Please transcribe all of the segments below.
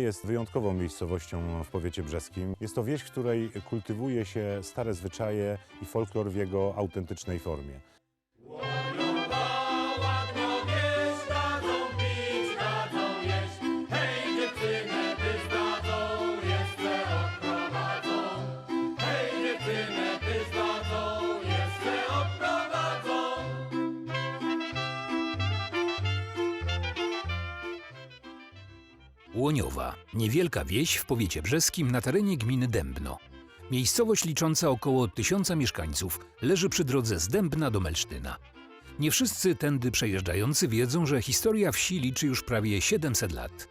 Jest wyjątkową miejscowością w powiecie brzeskim. Jest to wieś, w której kultywuje się stare zwyczaje i folklor w jego autentycznej formie. Łoniowa, niewielka wieś w powiecie brzeskim na terenie gminy Dębno. Miejscowość licząca około tysiąca mieszkańców leży przy drodze z Dębna do Melsztyna. Nie wszyscy tędy przejeżdżający wiedzą, że historia wsi liczy już prawie 700 lat.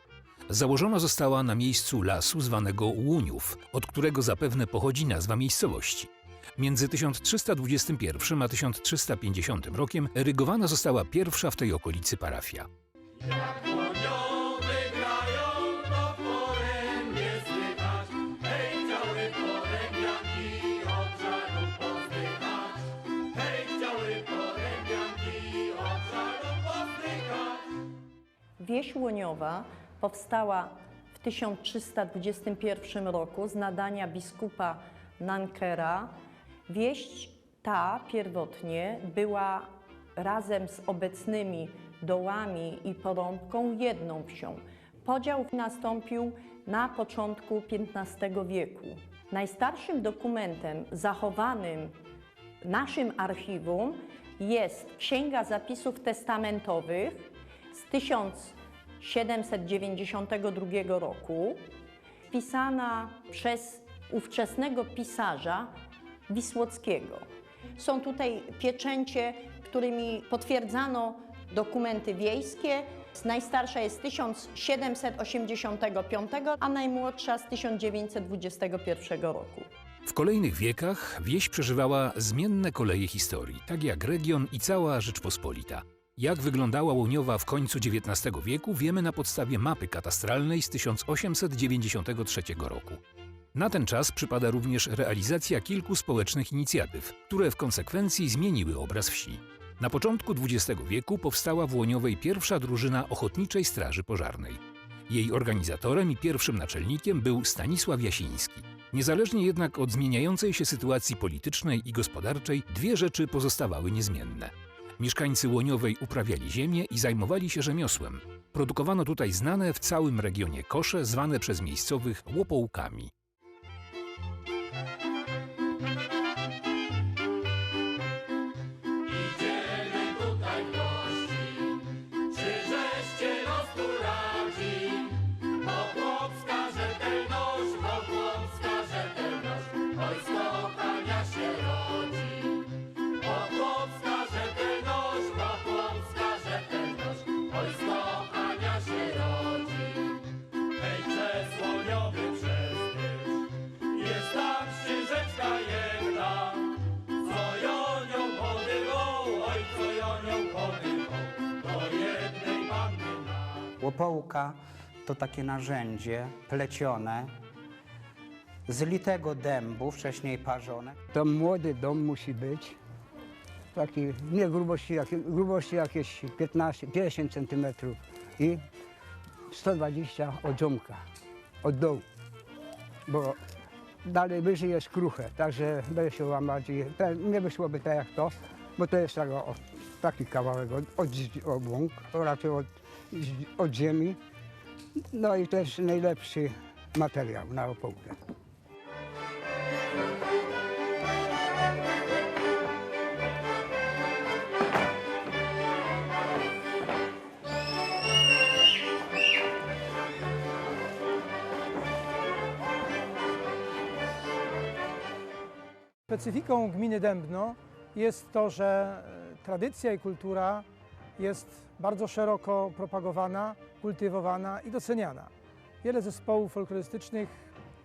Założona została na miejscu lasu zwanego Łuniów, od którego zapewne pochodzi nazwa miejscowości. Między 1321 a 1350 rokiem erygowana została pierwsza w tej okolicy parafia. Wieś Łoniowa powstała w 1321 roku z nadania biskupa Nankera. Wieś ta pierwotnie była razem z obecnymi dołami i porąbką jedną wsią. Podział nastąpił na początku XV wieku. Najstarszym dokumentem zachowanym w naszym archiwum jest Księga Zapisów Testamentowych z 1792 roku, pisana przez ówczesnego pisarza Wisłockiego. Są tutaj pieczęcie, którymi potwierdzano dokumenty wiejskie. Najstarsza jest z 1785, a najmłodsza z 1921 roku. W kolejnych wiekach wieś przeżywała zmienne koleje historii, tak jak region i cała Rzeczpospolita. Jak wyglądała Łoniowa w końcu XIX wieku wiemy na podstawie mapy katastralnej z 1893 roku. Na ten czas przypada również realizacja kilku społecznych inicjatyw, które w konsekwencji zmieniły obraz wsi. Na początku XX wieku powstała w Łoniowej pierwsza drużyna Ochotniczej Straży Pożarnej. Jej organizatorem i pierwszym naczelnikiem był Stanisław Jasiński. Niezależnie jednak od zmieniającej się sytuacji politycznej i gospodarczej, dwie rzeczy pozostawały niezmienne. Mieszkańcy Łoniowej uprawiali ziemię i zajmowali się rzemiosłem. Produkowano tutaj znane w całym regionie kosze, zwane przez miejscowych łopołkami. Na. Łopołka to takie narzędzie plecione z litego dębu, wcześniej parzone. To młody dom musi być. Taki, nie grubości, jakie- grubości jakieś 15, 10 cm i 120 od ziomka, od dołu. Bo dalej wyżej jest kruche, także będzie się łamać i nie wyszłoby tak jak to, bo to jest tak, o, taki kawałek od, od, z- od łąk, raczej od, od ziemi. No i jest najlepszy materiał na opołkę. Specyfiką gminy Dębno jest to, że e, tradycja i kultura jest bardzo szeroko propagowana, kultywowana i doceniana. Wiele zespołów folklorystycznych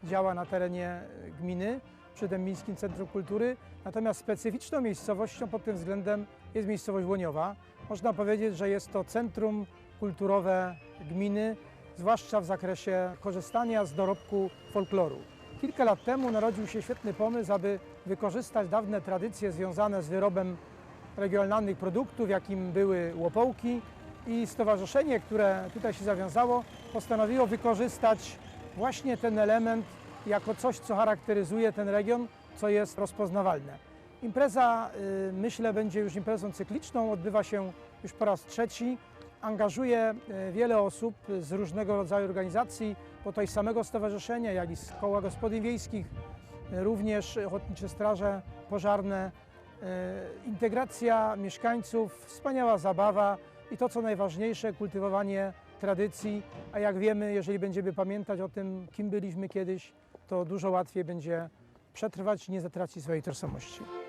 działa na terenie e, gminy przy Dębińskim Centrum Kultury, natomiast specyficzną miejscowością pod tym względem jest miejscowość Łoniowa. Można powiedzieć, że jest to centrum kulturowe gminy, zwłaszcza w zakresie korzystania z dorobku folkloru. Kilka lat temu narodził się świetny pomysł, aby wykorzystać dawne tradycje związane z wyrobem regionalnych produktów, jakim były łopołki i stowarzyszenie, które tutaj się zawiązało, postanowiło wykorzystać właśnie ten element jako coś, co charakteryzuje ten region, co jest rozpoznawalne. Impreza, y, myślę, będzie już imprezą cykliczną, odbywa się już po raz trzeci. Angażuje y, wiele osób z różnego rodzaju organizacji, bo to i samego stowarzyszenia, jak i z koła gospodyń wiejskich, y, również ochotnicze straże pożarne, integracja mieszkańców, wspaniała zabawa i to, co najważniejsze, kultywowanie tradycji, a jak wiemy, jeżeli będziemy pamiętać o tym, kim byliśmy kiedyś, to dużo łatwiej będzie przetrwać i nie zatracić swojej tożsamości.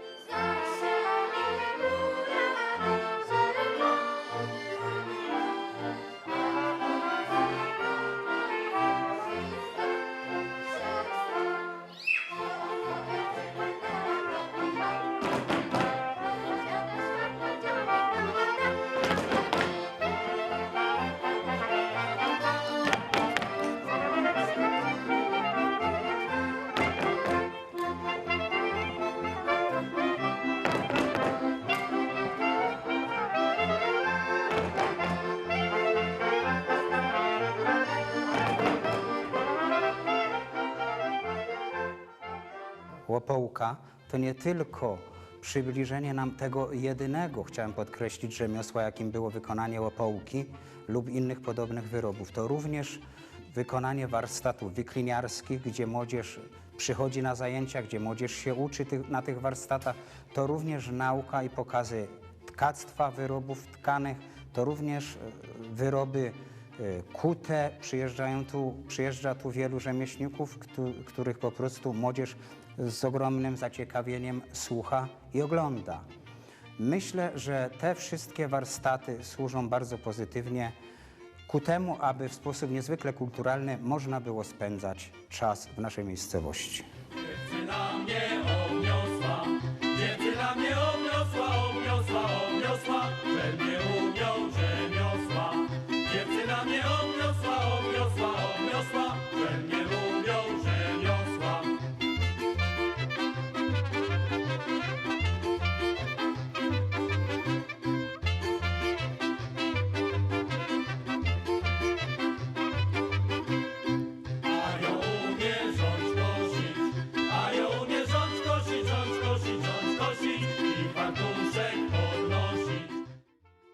Łopołka to nie tylko przybliżenie nam tego jedynego, chciałem podkreślić, rzemiosła, jakim było wykonanie łopołki lub innych podobnych wyrobów. To również wykonanie warsztatów wikliniarskich, gdzie młodzież przychodzi na zajęcia, gdzie młodzież się uczy tych, na tych warsztatach. To również nauka i pokazy tkactwa wyrobów tkanych, to również e, wyroby kute. Przyjeżdżają tu, przyjeżdża tu wielu rzemieślników, któ- których po prostu młodzież z ogromnym zaciekawieniem słucha i ogląda. Myślę, że te wszystkie warsztaty służą bardzo pozytywnie ku temu, aby w sposób niezwykle kulturalny można było spędzać czas w naszej miejscowości.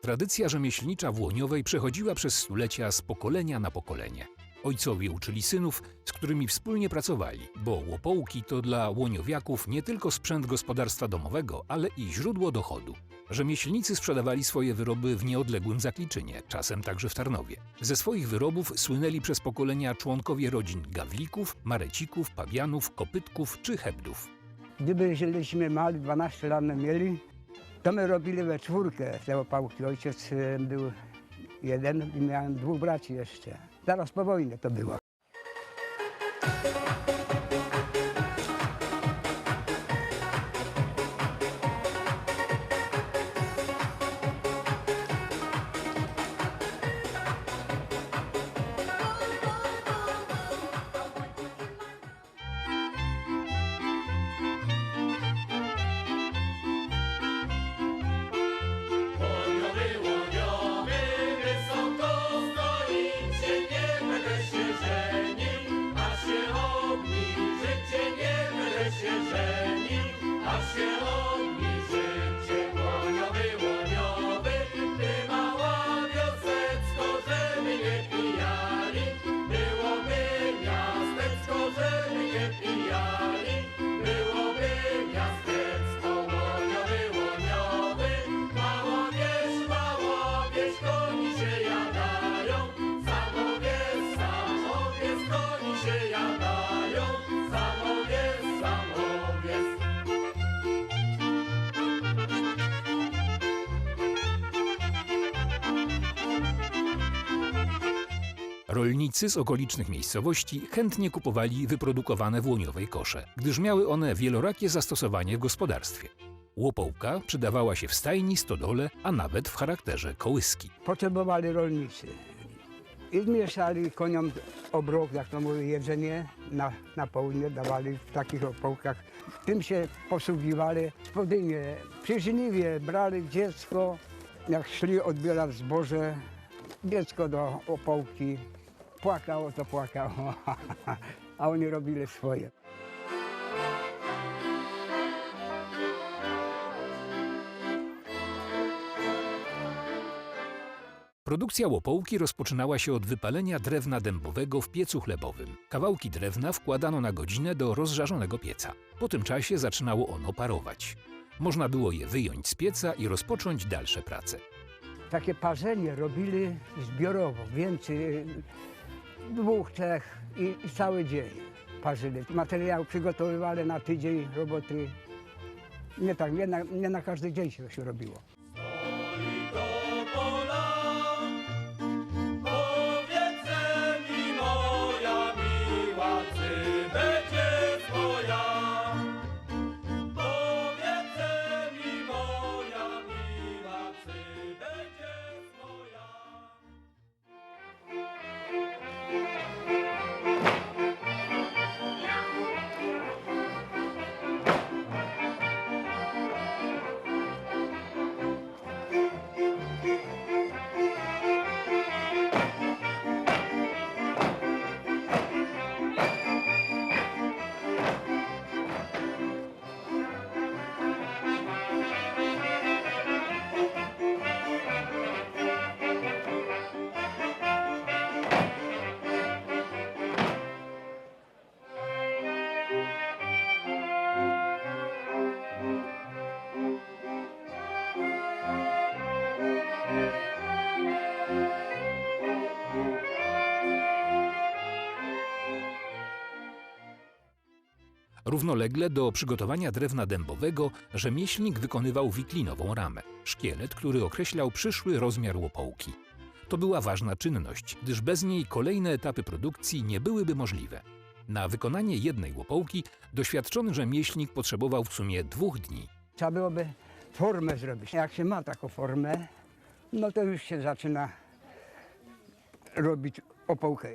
Tradycja rzemieślnicza w Łoniowej przechodziła przez stulecia z pokolenia na pokolenie. Ojcowie uczyli synów, z którymi wspólnie pracowali, bo łopołki to dla łoniowiaków nie tylko sprzęt gospodarstwa domowego, ale i źródło dochodu. Rzemieślnicy sprzedawali swoje wyroby w nieodległym Zakliczynie, czasem także w Tarnowie. Ze swoich wyrobów słynęli przez pokolenia członkowie rodzin Gawlików, Marecików, Pawianów, Kopytków czy Hebdów. Gdyby żeśmy mali 12 lat mieli, to my robili we czwórkę te opałki. Ojciec e, był jeden i miałem dwóch braci jeszcze. Zaraz po wojnie to było. Rolnicy z okolicznych miejscowości chętnie kupowali wyprodukowane w Łoniowej kosze, gdyż miały one wielorakie zastosowanie w gospodarstwie. Łopołka przydawała się w stajni, stodole, a nawet w charakterze kołyski. Potrzebowali rolnicy. I zmieszali koniom obrok, jak to mówi, jedzenie na, na południe, dawali w takich opołkach. Tym się posługiwali. Spodynie, przyżniwie brali dziecko Jak szli odbierać zboże, dziecko do opołki, płakało to płakało, a oni robili swoje. Produkcja łopołki rozpoczynała się od wypalenia drewna dębowego w piecu chlebowym. Kawałki drewna wkładano na godzinę do rozżarzonego pieca. Po tym czasie zaczynało ono parować. Można było je wyjąć z pieca i rozpocząć dalsze prace. Takie parzenie robili zbiorowo, więcej, dwóch, trzech i, i cały dzień parzyli. Materiał przygotowywali na tydzień roboty. Nie tak, nie na, nie na każdy dzień się to robiło. Równolegle do przygotowania drewna dębowego rzemieślnik wykonywał wiklinową ramę, szkielet, który określał przyszły rozmiar łopołki. To była ważna czynność, gdyż bez niej kolejne etapy produkcji nie byłyby możliwe. Na wykonanie jednej łopołki doświadczony rzemieślnik potrzebował w sumie dwóch dni. Trzeba byłoby formę zrobić. Jak się ma taką formę, no to już się zaczyna robić opołkę.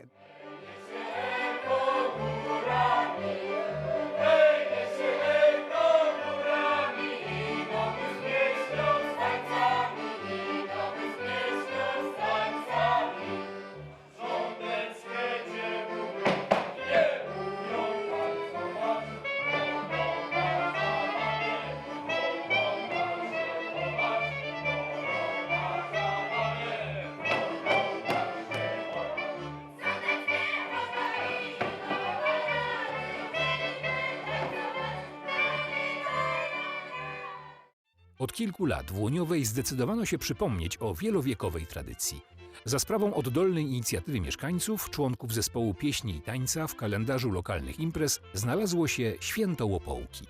Od kilku lat w Łoniowej zdecydowano się przypomnieć o wielowiekowej tradycji. Za sprawą oddolnej inicjatywy mieszkańców, członków zespołu pieśni i tańca w kalendarzu lokalnych imprez znalazło się Święto Łopołki.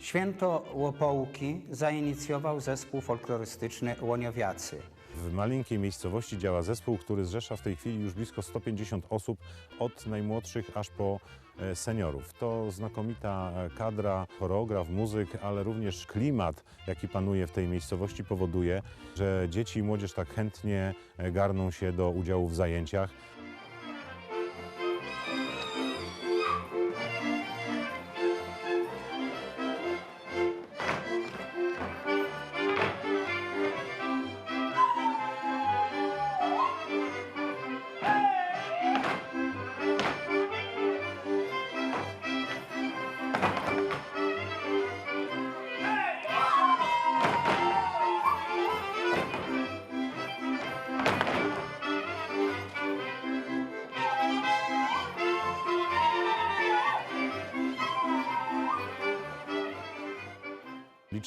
Święto Łopołki zainicjował zespół folklorystyczny Łoniowiacy. W maleńkiej miejscowości działa zespół, który zrzesza w tej chwili już blisko 150 osób, od najmłodszych aż po e, seniorów. To znakomita e, kadra, choreograf, muzyk, ale również klimat, jaki panuje w tej miejscowości, powoduje, że dzieci i młodzież tak chętnie e, garną się do udziału w zajęciach.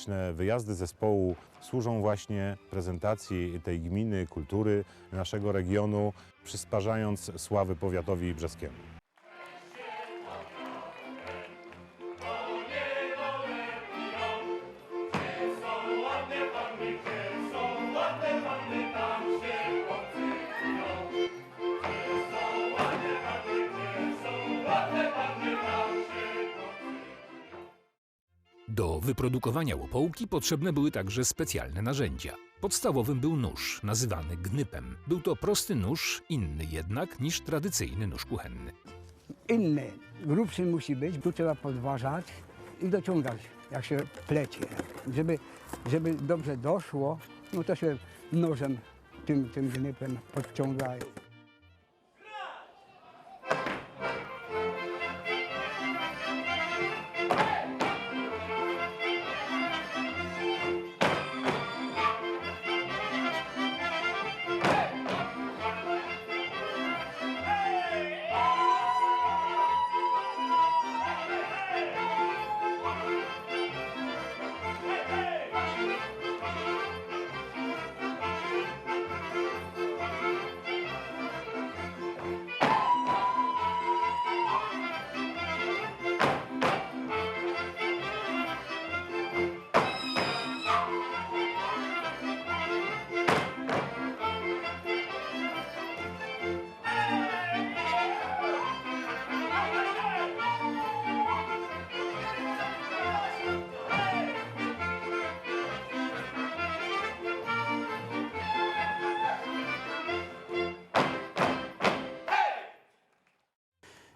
Liczne wyjazdy zespołu służą właśnie prezentacji tej gminy, kultury naszego regionu, przysparzając sławy powiatowi brzeskiemu. Wyprodukowania łopołki potrzebne były także specjalne narzędzia. Podstawowym był nóż, nazywany gnypem. Był to prosty nóż, inny jednak niż tradycyjny nóż kuchenny. Inny, grubszy musi być, tu trzeba podważać i dociągać, jak się plecie. Żeby, żeby dobrze doszło, no to się nożem, tym, tym gnypem podciągają.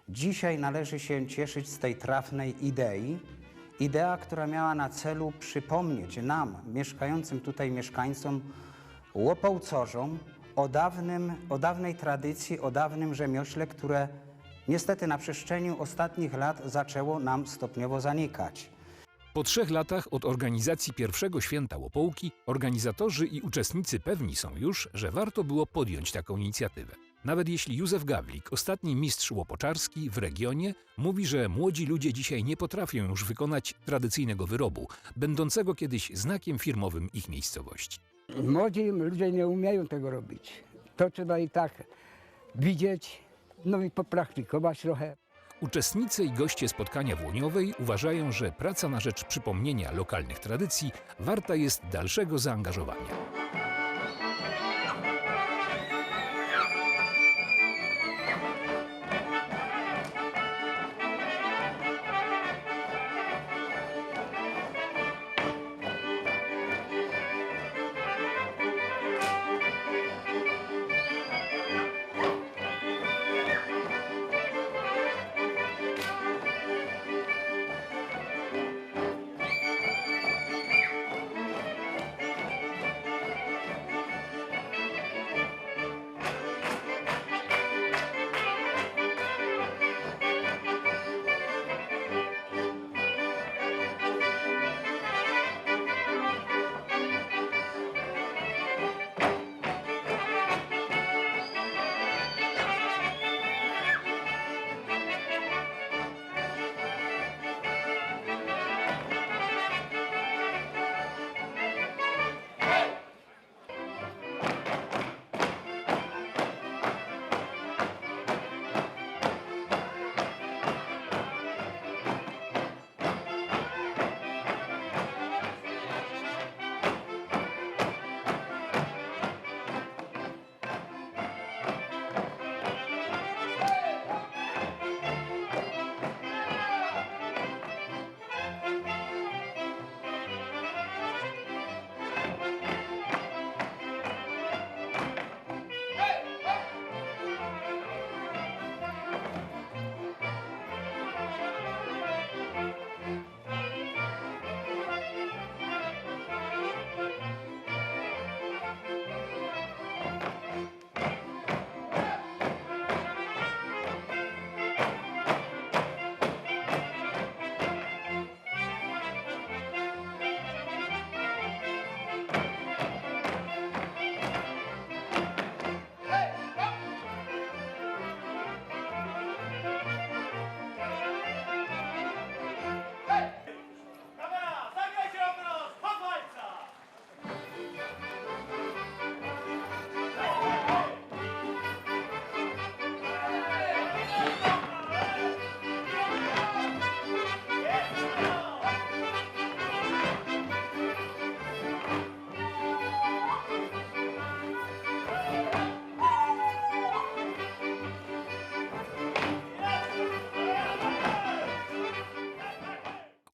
Dzisiaj należy się cieszyć z tej trafnej idei. Idea, która miała na celu przypomnieć nam, mieszkającym tutaj mieszkańcom, łopołcorzom, o, dawnym, o dawnej tradycji, o dawnym rzemiośle, które niestety na przestrzeni ostatnich lat zaczęło nam stopniowo zanikać. Po trzech latach od organizacji pierwszego święta Łopołki, organizatorzy i uczestnicy pewni są już, że warto było podjąć taką inicjatywę. Nawet jeśli Józef Gawlik, ostatni mistrz łopoczarski w regionie, mówi, że młodzi ludzie dzisiaj nie potrafią już wykonać tradycyjnego wyrobu, będącego kiedyś znakiem firmowym ich miejscowości. Młodzi ludzie nie umieją tego robić. To trzeba i tak widzieć, no i popraktykować trochę. Uczestnicy i goście spotkania Włoniowej uważają, że praca na rzecz przypomnienia lokalnych tradycji warta jest dalszego zaangażowania.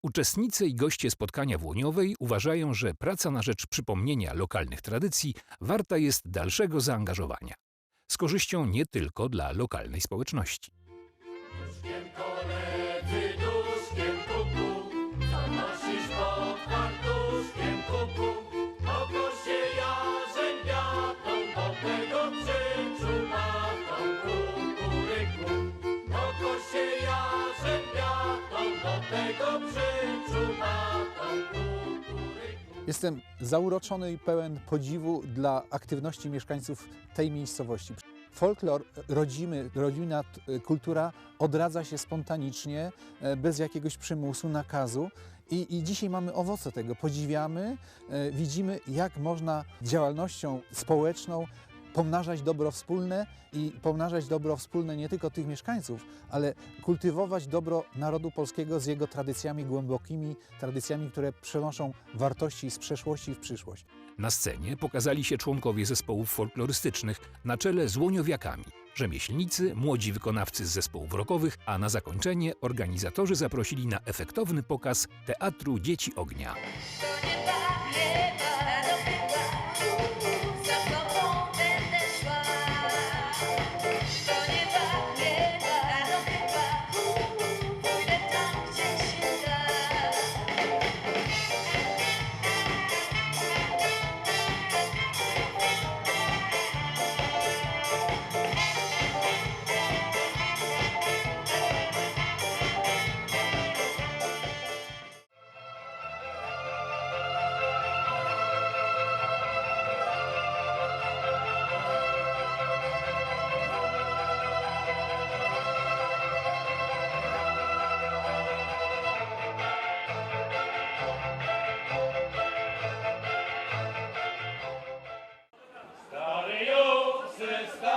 Uczestnicy i goście spotkania Włoniowej uważają, że praca na rzecz przypomnienia lokalnych tradycji warta jest dalszego zaangażowania. Z korzyścią nie tylko dla lokalnej społeczności. Duszkiem dlatego Jestem zauroczony i pełen podziwu dla aktywności mieszkańców tej miejscowości. Folklor rodzimy, rodzina e, kultura odradza się spontanicznie, e, bez jakiegoś przymusu, nakazu. I, I dzisiaj mamy owoce tego. Podziwiamy, e, widzimy, jak można działalnością społeczną pomnażać dobro wspólne i pomnażać dobro wspólne nie tylko tych mieszkańców, ale kultywować dobro narodu polskiego z jego tradycjami głębokimi, tradycjami, które przenoszą wartości z przeszłości w przyszłość. Na scenie pokazali się członkowie zespołów folklorystycznych na czele z łoniowiakami, rzemieślnicy, młodzi wykonawcy z zespołów rockowych, a na zakończenie organizatorzy zaprosili na efektowny pokaz Teatru Dzieci Ognia. To nie Francis.